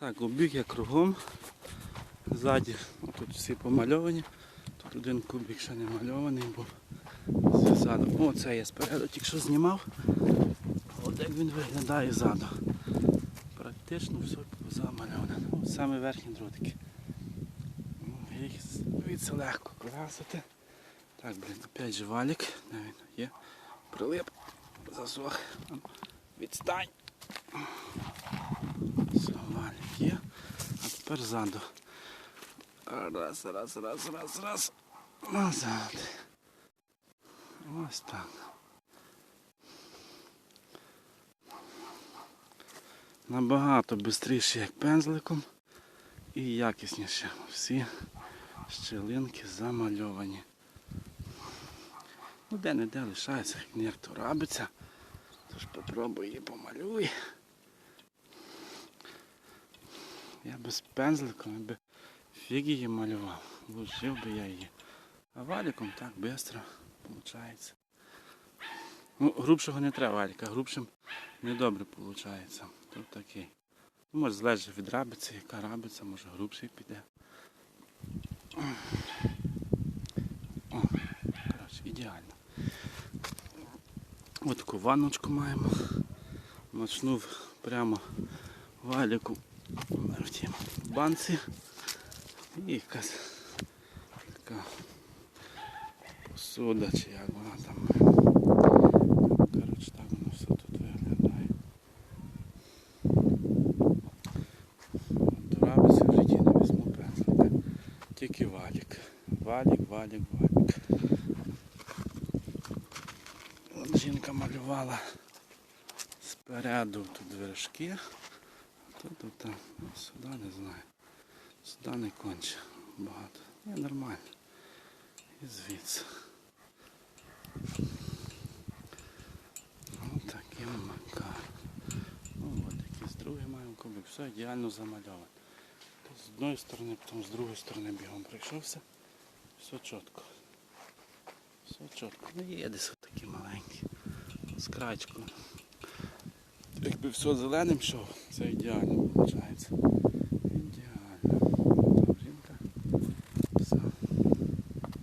Так, обіг я кругом. Ззаді тут всі помальовані. Тут один кубик ще не мальований був. Ззаду. О, це я спереду тільки що знімав. От як він виглядає ззаду. Практично все замальоване. Ну, саме верхні дротики. Ну, Їх звідси легко красити. Так, блін, опять же валік. Де він є? Прилип. Засох. Відстань. Все, валік є. А тепер ззаду. Раз, раз, раз, раз, раз. Назад. Ось так. Набагато швидше, як пензликом і якісніше. Всі щелинки замальовані. Ну де не де лишається, як то робиться. Тож попробуй її помалюй. Я без пензликом, я би фіг її малював. Лучив би я її. А валіком так швидко виходить. Ну, грубшого не треба валіка, грубшим недобре виходить. Тут такий. Ну, може залежить від рабиці, яка рабиця, може грубший піде. О, коротше, ідеально. Ось таку ванночку маємо. Мочнув прямо валіку в тім банці. І якась така посуда чи як вона там. Коротше, так воно все тут виглядає. До рабиці в житті не візьму пензлика. Тільки валік. Валік, валік, валік. От жінка малювала спереду тут вершки. Тут, ну, сюди не знаю. Сюди не конче багато. Не нормально. І звідси. Ось таким макаром. Ну от якийсь другий маємо кубик. Все ідеально замальовано. З одної сторони, потім з другої сторони бігом прийшовся. Все чітко. Все чітко. Ну є десь такі маленькі. З крачкою. Якби все зеленим йшов, це ідеально виходить.